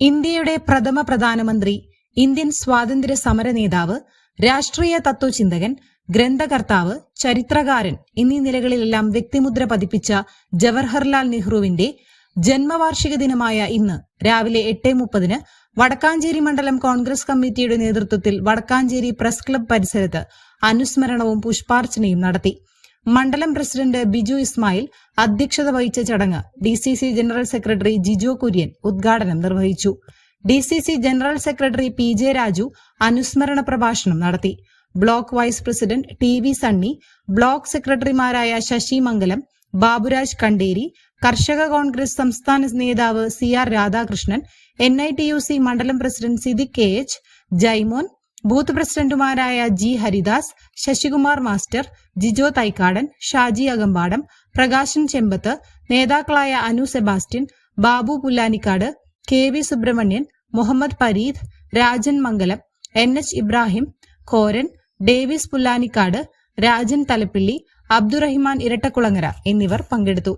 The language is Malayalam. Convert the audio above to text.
ഇന്ത്യയുടെ പ്രഥമ പ്രധാനമന്ത്രി ഇന്ത്യൻ സ്വാതന്ത്ര്യ സമര നേതാവ് രാഷ്ട്രീയ തത്വചിന്തകൻ ഗ്രന്ഥകർത്താവ് ചരിത്രകാരൻ എന്നീ നിലകളിലെല്ലാം വ്യക്തിമുദ്ര പതിപ്പിച്ച ജവഹർലാൽ നെഹ്റുവിന്റെ ജന്മവാർഷിക ദിനമായ ഇന്ന് രാവിലെ എട്ട് മുപ്പതിന് വടക്കാഞ്ചേരി മണ്ഡലം കോൺഗ്രസ് കമ്മിറ്റിയുടെ നേതൃത്വത്തിൽ വടക്കാഞ്ചേരി പ്രസ് ക്ലബ് പരിസരത്ത് അനുസ്മരണവും പുഷ്പാർച്ചനയും നടത്തി. മണ്ഡലം പ്രസിഡന്റ് ബിജു ഇസ്മായിൽ അധ്യക്ഷത വഹിച്ച ചടങ്ങ് D C C general secretary Jijo Kurian ഉദ്ഘാടനം നിർവഹിച്ചു. D C C general secretary P J Raju അനുസ്മരണ പ്രഭാഷണം നടത്തി. Block vice president T V Sunny block സെക്രട്ടറിമാരായ ശശി മംഗലം ബാബുരാജ് കണ്ടേരി കർഷക കോൺഗ്രസ് സംസ്ഥാന നേതാവ് C R Radhakrishnan N I T U C മണ്ഡലം president Siddique K H Jaimon booth പ്രസിഡന്റുമാരായ ജി ഹരിദാസ് ശശികുമാർ മാസ്റ്റർ ജിജോ തൈക്കാടൻ ഷാജി അകമ്പാടം പ്രകാശൻ ചെമ്പത്ത് നേതാക്കളായ Anu Sebastian Babu Pullanikkad K V Subramanian Muhammad Pareed Rajan Mangalam N H Ibrahim Koran Davis Pullanikkad Rajan Thalappilly Abdurahiman Irattakulangara എന്നിവർ പങ്കെടുത്തു.